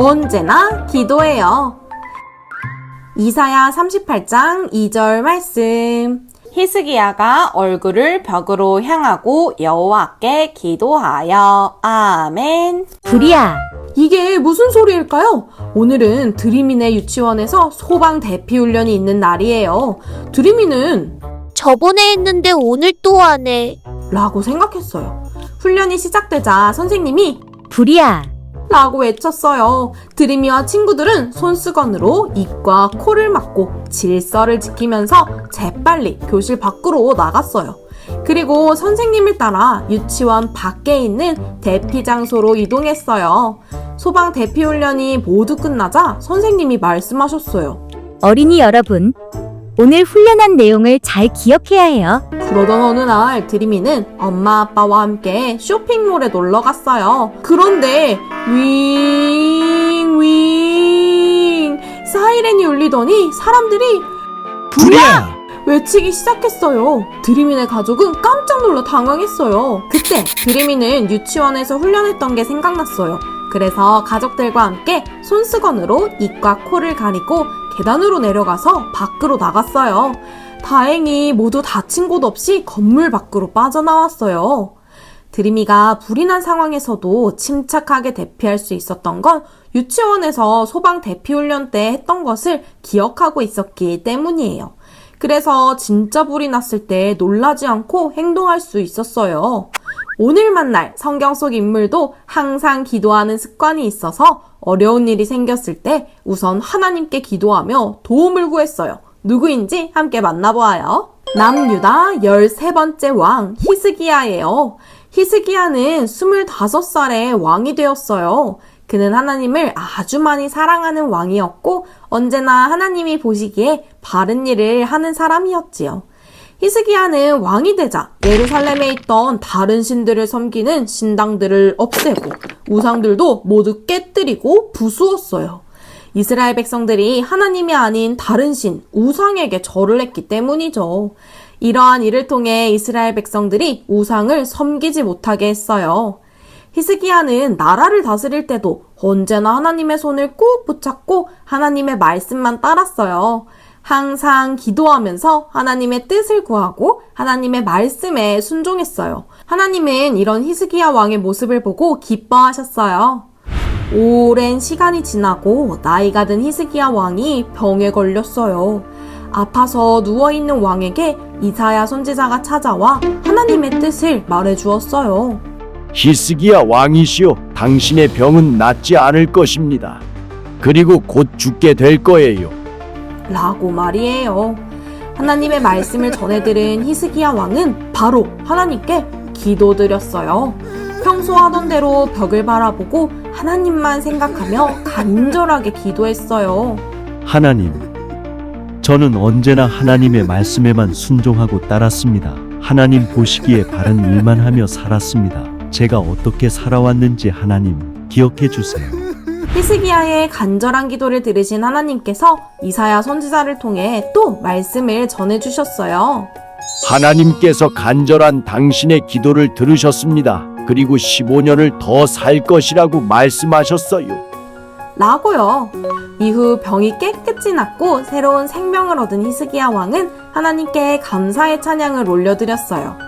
언제나 기도해요. 이사야 38장 2절 말씀. 히스기야가 얼굴을 벽으로 향하고 여호와께 기도하여 아멘. 불이야. 이게 무슨 소리일까요? 오늘은 드림이네 유치원에서 소방 대피 훈련이 있는 날이에요. 드림이는 저번에 했는데 오늘 또 하네. 라고 생각했어요. 훈련이 시작되자 선생님이 불이야. 라고 외쳤어요. 드림이와 친구들은 손수건으로 입과 코를 막고 질서를 지키면서 재빨리 교실 밖으로 나갔어요. 그리고 선생님을 따라 유치원 밖에 있는 대피 장소로 이동했어요. 소방 대피 훈련이 모두 끝나자 선생님이 말씀하셨어요. 어린이 여러분, 오늘 훈련한 내용을 잘 기억해야 해요. 그러던 어느 날 드림이는 엄마 아빠와 함께 쇼핑몰에 놀러 갔어요. 그런데 윙 윙 사이렌이 울리더니 사람들이 불이야! 외치기 시작했어요. 드림이네 가족은 깜짝 놀라 당황했어요. 그때 드림이는 유치원에서 훈련했던 게 생각났어요. 그래서 가족들과 함께 손수건으로 입과 코를 가리고 계단으로 내려가서 밖으로 나갔어요. 다행히 모두 다친 곳 없이 건물 밖으로 빠져나왔어요. 드림이가 불이 난 상황에서도 침착하게 대피할 수 있었던 건 유치원에서 소방 대피 훈련 때 했던 것을 기억하고 있었기 때문이에요. 그래서 진짜 불이 났을 때 놀라지 않고 행동할 수 있었어요. 오늘 만날 성경 속 인물도 항상 기도하는 습관이 있어서 어려운 일이 생겼을 때 우선 하나님께 기도하며 도움을 구했어요. 누구인지 함께 만나보아요. 남유다 13번째 왕 히스기야예요. 히스기야는 25살에 왕이 되었어요. 그는 하나님을 아주 많이 사랑하는 왕이었고 언제나 하나님이 보시기에 바른 일을 하는 사람이었지요. 히스기야는 왕이 되자 예루살렘에 있던 다른 신들을 섬기는 신당들을 없애고 우상들도 모두 깨뜨리고 부수었어요. 이스라엘 백성들이 하나님이 아닌 다른 신, 우상에게 절을 했기 때문이죠. 이러한 일을 통해 이스라엘 백성들이 우상을 섬기지 못하게 했어요. 히스기야는 나라를 다스릴 때도 언제나 하나님의 손을 꼭 붙잡고 하나님의 말씀만 따랐어요. 항상 기도하면서 하나님의 뜻을 구하고 하나님의 말씀에 순종했어요. 하나님은 이런 히스기야 왕의 모습을 보고 기뻐하셨어요. 오랜 시간이 지나고 나이가 든 히스기야 왕이 병에 걸렸어요. 아파서 누워있는 왕에게 이사야 선지자가 찾아와 하나님의 뜻을 말해 주었어요. 히스기야 왕이시여 당신의 병은 낫지 않을 것입니다. 그리고 곧 죽게 될 거예요. 라고 말이에요. 하나님의 말씀을 전해들은 히스기야 왕은 바로 하나님께 기도드렸어요. 평소 하던 대로 벽을 바라보고 하나님만 생각하며 간절하게 기도했어요. 하나님, 저는 언제나 하나님의 말씀에만 순종하고 따랐습니다. 하나님 보시기에 바른 일만 하며 살았습니다. 제가 어떻게 살아왔는지 하나님 기억해 주세요. 히스기야의 간절한 기도를 들으신 하나님께서 이사야 선지자를 통해 또 말씀을 전해 주셨어요. 하나님께서 간절한 당신의 기도를 들으셨습니다. 그리고 15년을 더 살 것이라고 말씀하셨어요. 라고요. 이후 병이 깨끗이 낫고 새로운 생명을 얻은 히스기야 왕은 하나님께 감사의 찬양을 올려드렸어요.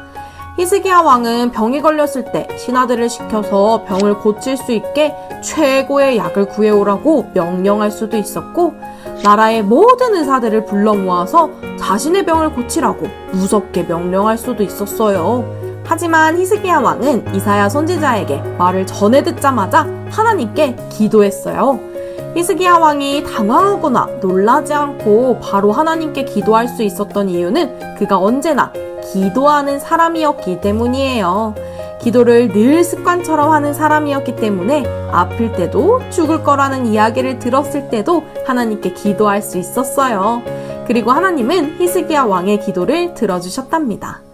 히스기야 왕은 병이 걸렸을 때 신하들을 시켜서 병을 고칠 수 있게 최고의 약을 구해오라고 명령할 수도 있었고 나라의 모든 의사들을 불러 모아서 자신의 병을 고치라고 무섭게 명령할 수도 있었어요. 하지만 히스기야 왕은 이사야 선지자에게 말을 전해 듣자마자 하나님께 기도했어요. 히스기야 왕이 당황하거나 놀라지 않고 바로 하나님께 기도할 수 있었던 이유는 그가 언제나 기도하는 사람이었기 때문이에요. 기도를 늘 습관처럼 하는 사람이었기 때문에 아플 때도 죽을 거라는 이야기를 들었을 때도 하나님께 기도할 수 있었어요. 그리고 하나님은 히스기야 왕의 기도를 들어주셨답니다.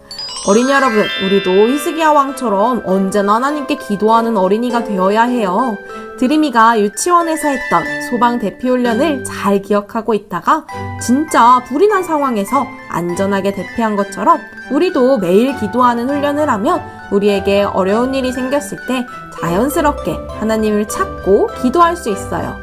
어린이 여러분, 우리도 히스기야 왕처럼 언제나 하나님께 기도하는 어린이가 되어야 해요. 드림이가 유치원에서 했던 소방 대피 훈련을 잘 기억하고 있다가 진짜 불이 난 상황에서 안전하게 대피한 것처럼 우리도 매일 기도하는 훈련을 하면 우리에게 어려운 일이 생겼을 때 자연스럽게 하나님을 찾고 기도할 수 있어요.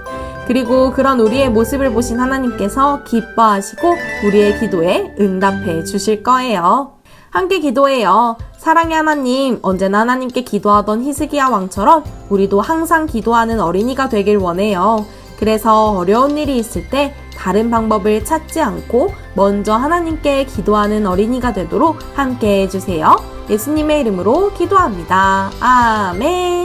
그리고 그런 우리의 모습을 보신 하나님께서 기뻐하시고 우리의 기도에 응답해 주실 거예요. 함께 기도해요. 사랑의 하나님, 언제나 하나님께 기도하던 히스기야 왕처럼 우리도 항상 기도하는 어린이가 되길 원해요. 그래서 어려운 일이 있을 때 다른 방법을 찾지 않고 먼저 하나님께 기도하는 어린이가 되도록 함께 해주세요. 예수님의 이름으로 기도합니다. 아멘.